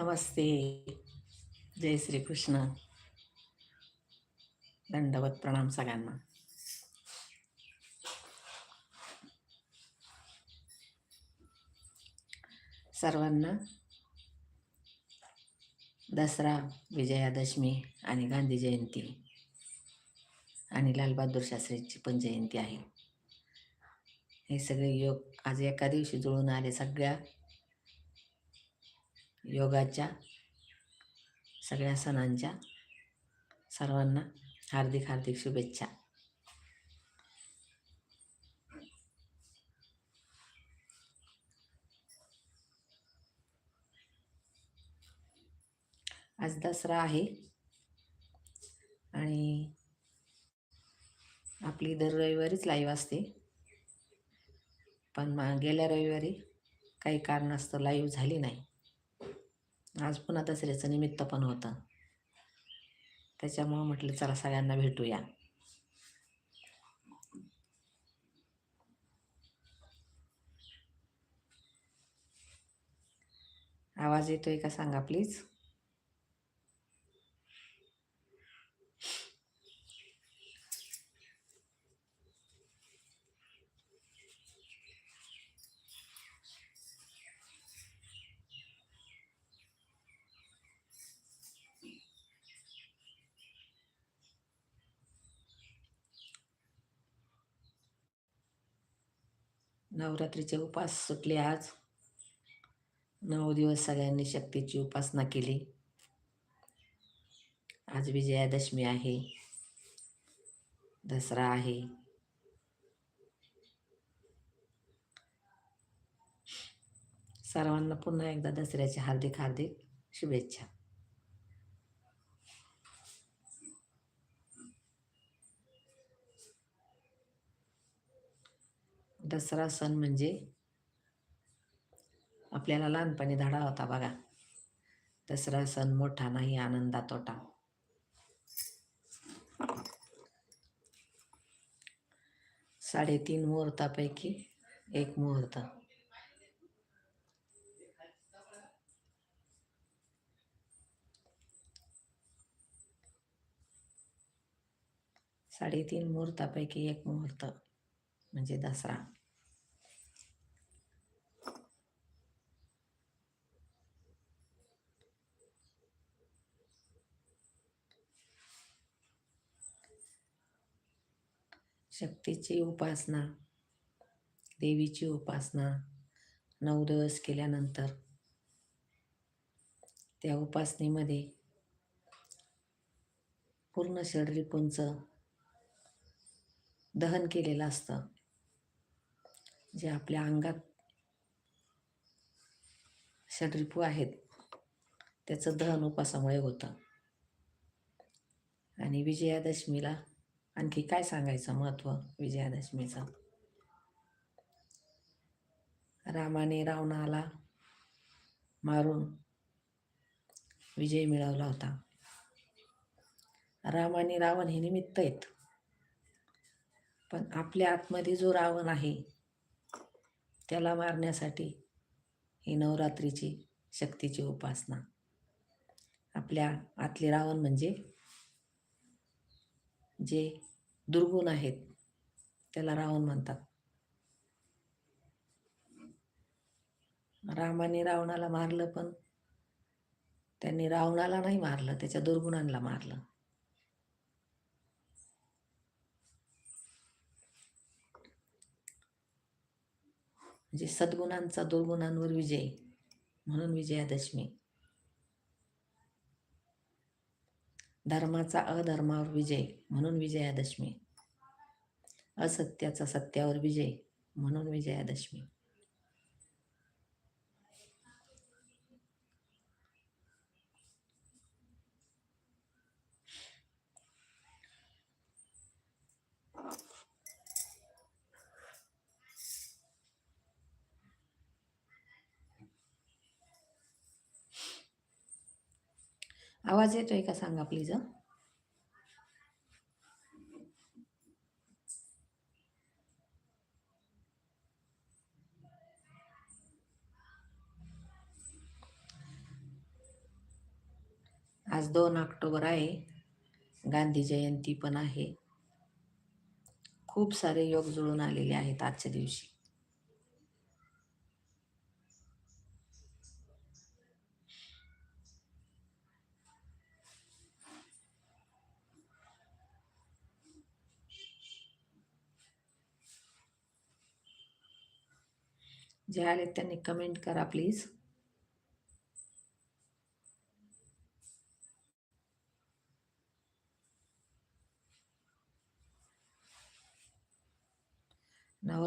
नमस्ते। जय श्री कृष्ण दंडवत प्रणाम सगळ्यांना। सर्वांना दसरा विजयादशमी आणि गांधी जयंती आणि लालबहादूर शास्त्रीची पण जयंती आहे. हे सगळे योग आज एका दिवशी जुळून आले सगळ्या योगाच्या सगळ्या सणांच्या सर्वांना हार्दिक हार्दिक शुभेच्छा. आज दसरा आहे आणि आपली दर रविवारीच लाईव्ह असते. पण मा गेल्या रविवारी काही कारणास्तव लाईव्ह झाली नाही. आज पुन्हा दसऱ्याचं निमित्त पण होतं. त्याच्यामुळं म्हटलं चला सगळ्यांना भेटूया. आवाज येतोय का सांगा प्लीज नवरात्रीचे उपास सुटले आज. नऊ दिवस सगळ्यांनी शक्तीची उपासना केली. आज विजयादशमी आहे. दसरा आहे. सर्वांना पुन्हा एकदा दसऱ्याच्या हार्दिक हार्दिक शुभेच्छा. दसरा सण म्हणजे आपल्याला लहानपणी धडा होता बघा. दसरा सण मोठा नाही आनंदा तोटा साडेतीन मुहूर्तापैकी एक मुहूर्त. साडेतीन मुहूर्तापैकी एक मुहूर्त म्हणजे दसरा. शक्तीची उपासना देवीची उपासना नऊ दिवस केल्यानंतर त्या उपासनेमध्ये पूर्ण शरीरपुंचं दहन केलेलं असतं. जे आपल्या अंगात षडरिपू आहेत त्याचं दहन उपासामुळे होतं. आणि विजयादशमीला आणखी काय सांगायचं महत्त्व विजयादशमीचं? रामाने रावणाला मारून विजय मिळवला होता. राम आणि रावण हे निमित्त आहेत. पण आपल्या आतमध्ये जो रावण आहे त्याला मारण्यासाठी ही नवरात्रीची शक्तीची उपासना. आपल्या आतले रावण म्हणजे जे दुर्गुण आहेत. त्याला रावण म्हणतात. रामाने रावणाला मारलं पण त्यांनी रावणाला नाही मारलं त्याच्या दुर्गुणांना मारलं. म्हणजे सद्गुणांचा दुर्गुणांवर विजय म्हणून विजयादशमी. धर्माचा अधर्मावर विजय म्हणून विजयादशमी. असत्याचा सत्यावर विजय म्हणून विजयादशमी. आवाज येतोय का सांगा प्लीज आज दोन ऑक्टोबर आहे. गांधी जयंती पण आहे. खूप सारे योग जुळून आलेले आहेत आजच्या दिवशी. जे आले त्यांनी कमेंट करा प्लीज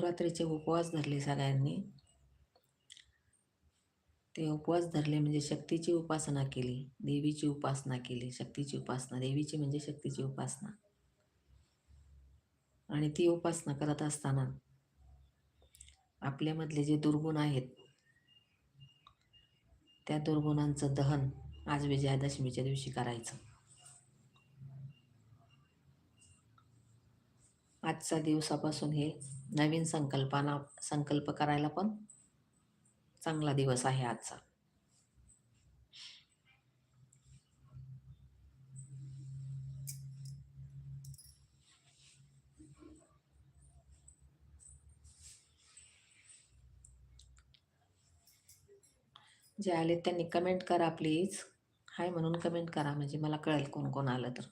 नवरात्रीचे उपवास धरले सगळ्यांनी. ते उपवास धरले म्हणजे शक्तीची उपासना केली देवीची उपासना केली शक्तीची उपासना देवीची म्हणजे शक्तीची उपासना. आणि ती उपासना करत असताना आपल्यामधले जे दुर्गुण आहेत त्या दुर्गुणांचं दहन आज विजयादशमीच्या दिवशी करायचं. आजच्या दिवसापासून हे नवीन संकल्पना संकल्प करायला पण चांगला दिवस आहे आजचा. जे आले त्यांनी कमेंट करा प्लीज हाय म्हणून कमेंट करा म्हणजे मला कळेल कोण कोण आलं तर.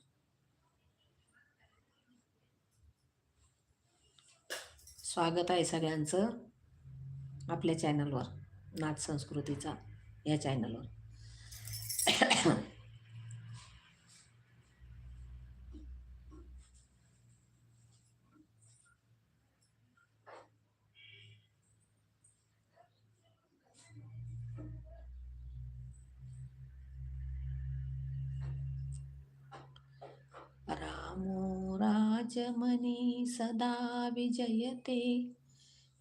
स्वागत आहे सगळ्यांचं आपल्या चॅनलवर नाच संस्कृतीचा या चॅनलवर रामो मनी सदा विजयते।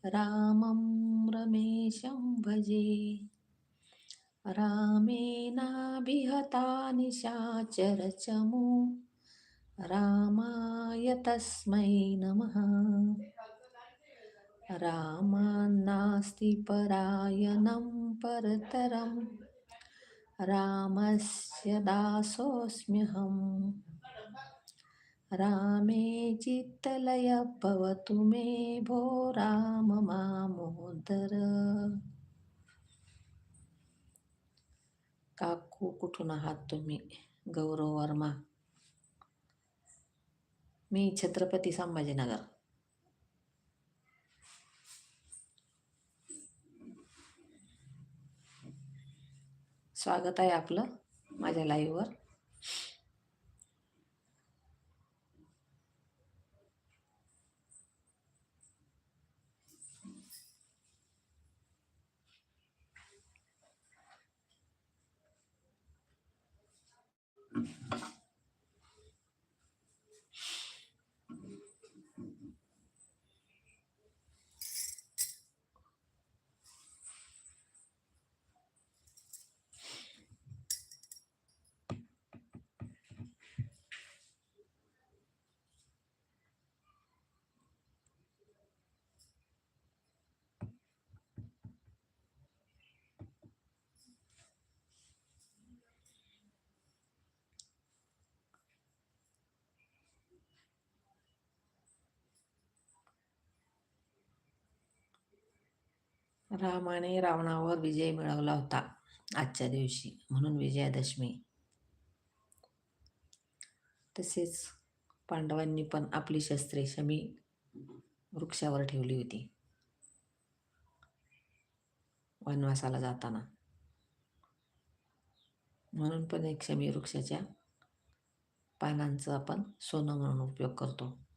रामं रमेशं भजे। रामेणाभिहता निशाचरचमु रामाय तस्मै नमः। रामान्नास्ति परायणं परतरं रामस्य दासोऽस्म्यहम्। रामे चित्तलय भवतु मे भो राम मामोदर. काकू कुठून आहात तुम्ही? गौरव वर्मा. मी छत्रपती संभाजीनगर. स्वागत आहे आपलं माझ्या लाईव्हवर रामाने रावणावर विजय मिळवला होता आजच्या दिवशी म्हणून विजयादशमी. तसेच पांडवांनी पण आपली शस्त्रे शमी वृक्षावर ठेवली होती. वनवासाला जाताना. म्हणून पण एक शमी वृक्षाच्या पानांचा आपण सोनं म्हणून उपयोग करतो.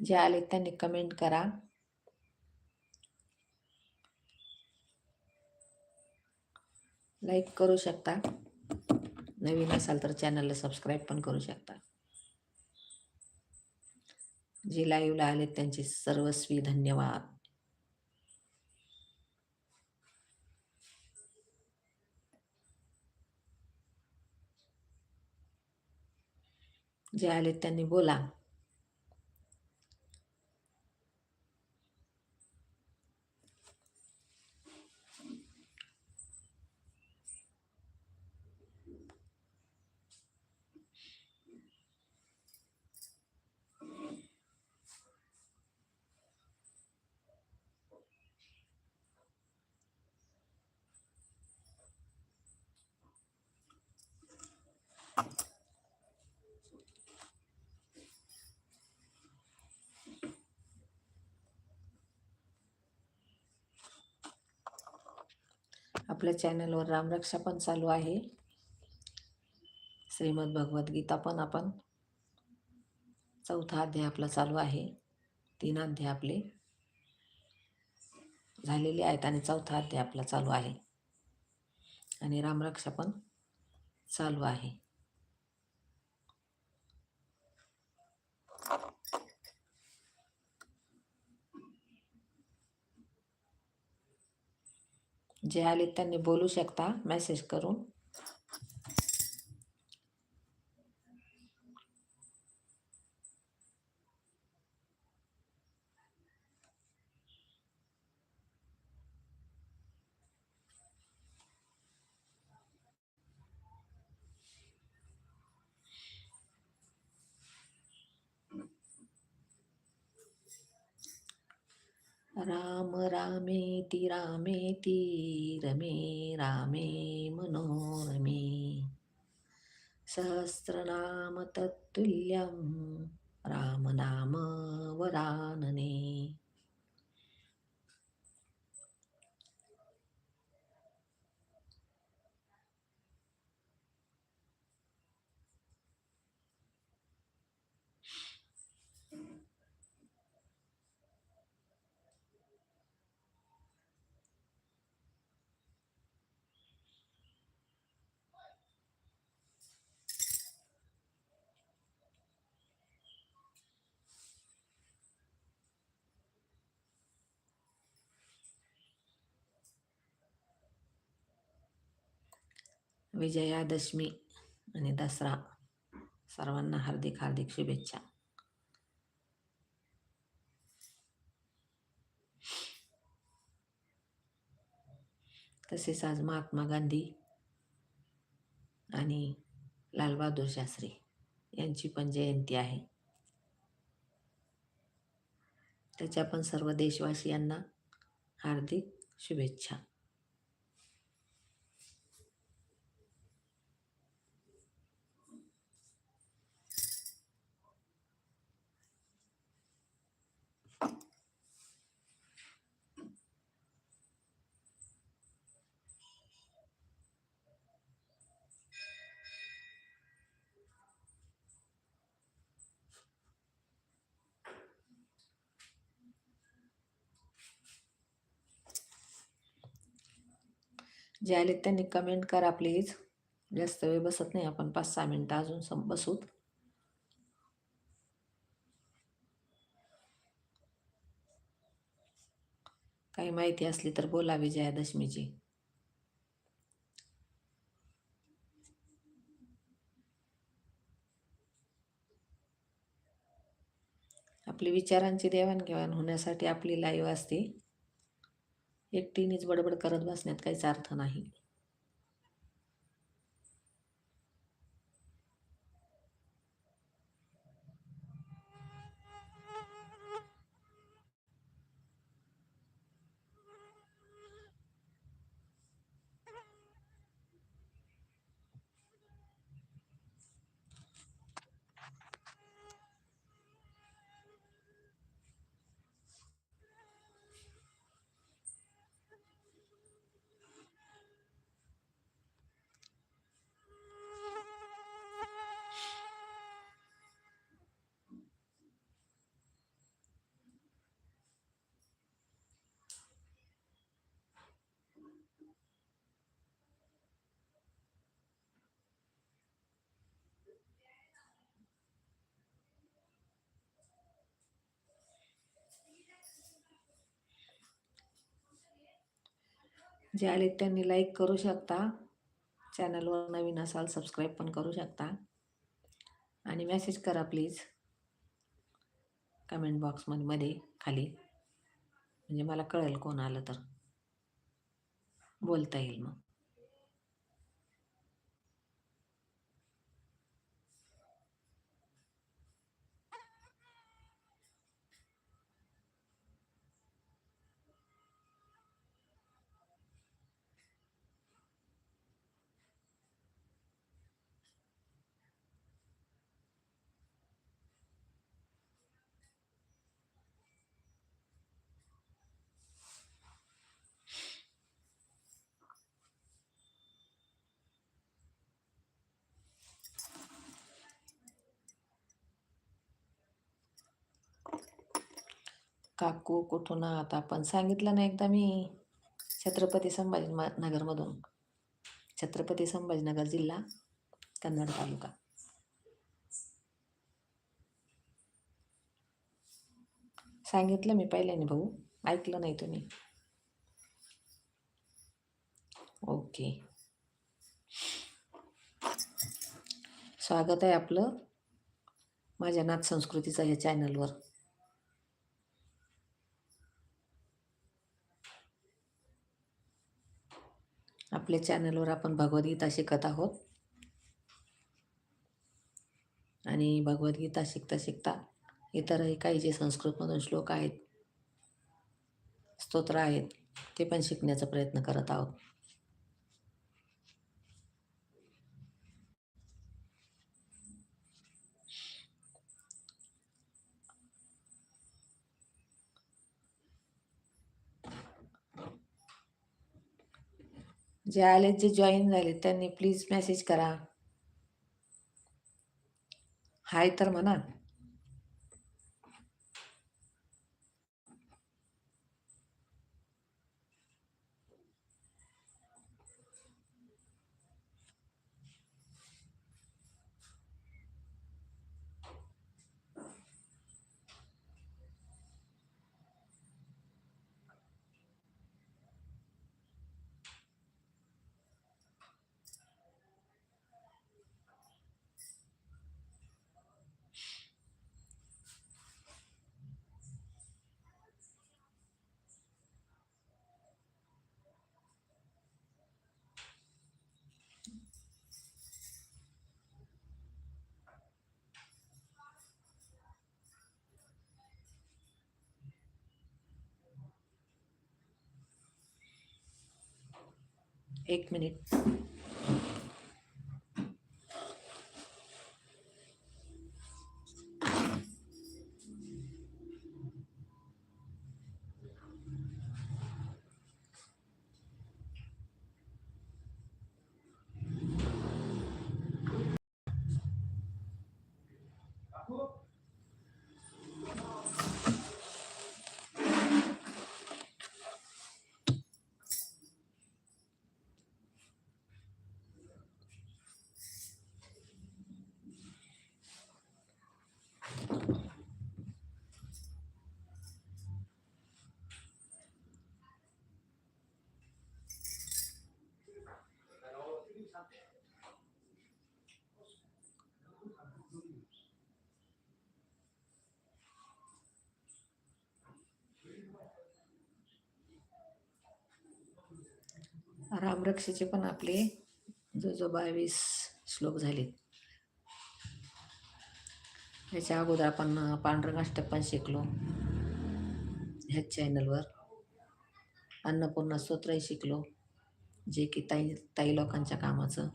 जे आले त्यांनी कमेंट करा. लाईक करू शकता. नवीन असाल तर चॅनलला सबस्क्राईब पण करू शकता. जे लाईव्हला आले त्यांचे सर्वस्वी धन्यवाद. जे आले त्यांनी बोला. आपल्या चॅनलवर रामरक्षा पण चालू आहे. श्रीमद भगवद्गीता गीता पण आपण चौथा अध्याय आपला चालू आहे. तीन अध्याय आपले झालेले आहेत आणि चौथा अध्याय आपला चालू आहे. आणि रामरक्षा पण चालू आहे. जे आले त्यांनी बोलू शकता मेसेज करून राम रामेति रामेति रमे रामे मनोरमे। सहस्रनाम तत्तुल्यं रामनाम विजयादशमी आणि दसरा. सर्वांना हार्दिक हार्दिक शुभेच्छा. तसेच आज महात्मा गांधी आणि लालबहादूर शास्त्री यांची पण जयंती आहे. त्याच्या पण सर्व देशवासियांना हार्दिक शुभेच्छा. जे आले त्यांनी कमेंट करा प्लीज जास्त वेळ बसत नाही आपण पाच सहा मिनटं अजून सम बसूत काही माहिती असली तर बोला विजयादशमीची. आपली विचारांची देवाणघेवाण होण्यासाठी आपली लाईव्ह असते. एकटीनेच बडबड करत बसण्यात काहीच अर्थ नाही. जे आले त्यांनी लाईक करू शकता. चॅनलवर नवीन असाल सबस्क्राईब पण करू शकता. आणि मेसेज करा प्लीज कमेंट बॉक्समध्ये मध्ये खाली. म्हणजे मला कळेल कोण आलं तर. बोलता येईल मग. काकू कुठून आहात? आपण सांगितलं ना एकदा मी छत्रपती संभाजी नगरमधून. छत्रपती संभाजीनगर जिल्हा कन्नड तालुका. सांगितलं मी पहिल्याने भाऊ. ऐकलं नाही तुम्ही. ओके. स्वागत आहे आपलं माझ्या नाथ संस्कृतीचं या चॅनलवर आपल्या चॅनलवर आपण भगवद्गीता शिकत आहोत. आणि भगवद्गीता शिकता शिकता इतरही काही जे संस्कृतमधून श्लोक आहेत स्तोत्र आहेत ते पण शिकण्याचा प्रयत्न करत आहोत. जे आले जे जॉईन झाले त्यांनी प्लीज मेसेज करा. हाय तर म्हणा. एक मिनिट. रामरक्षेचे पण आपले जो जो बावीस श्लोक झालेत. याच्या अगोदर आपण पांडुरंग पण शिकलो. ह्याच चॅनलवर अन्नपूर्णा स्तोत्रही शिकलो. जे की ताई ताई लोकांच्या कामाचं.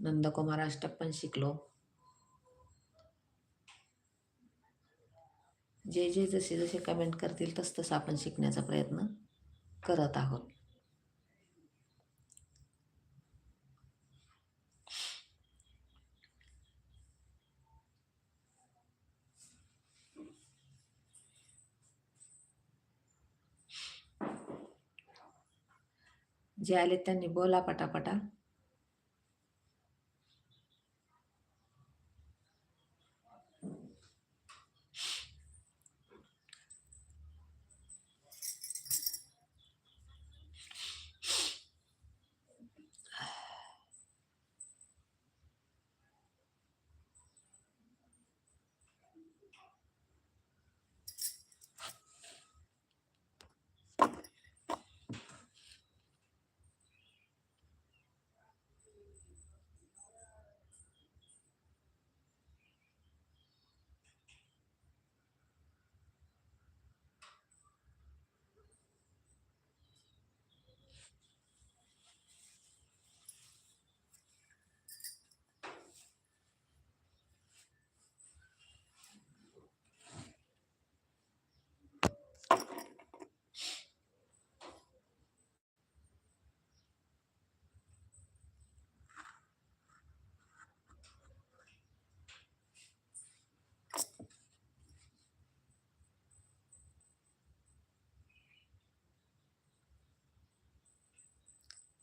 नंदकुमार अष्टक पण शिकलो. जे जे जसे जसे कमेंट करतील तस तसं आपण शिकण्याचा प्रयत्न करत आहोत. जे आले त्यांनी बोला पटापटा.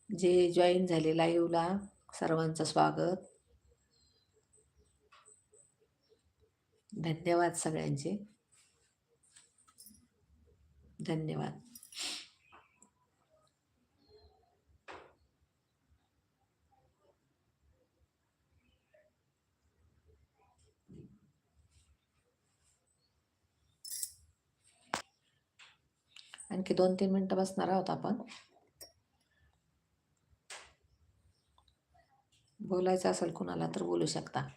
जे जॉईन झाले लाईव्हला सर्वांचं स्वागत. धन्यवाद सगळ्यांचे. धन्यवाद. आणखी दोन तीन मिनटं बसणार आहोत आपण. बोलायचं असेल कुणाला तर बोलू शकता.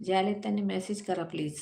जे आले त्यांनी मेसेज करा प्लीज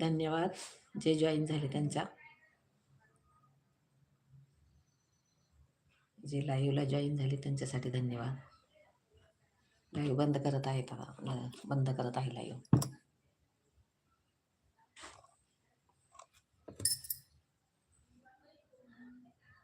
धन्यवाद. जे जॉईन झाले त्यांचा. जे लाईव्हला जॉईन झाले त्यांच्यासाठी धन्यवाद. लाईव्ह बंद करत आहेत बंद करत आहे लाईव्ह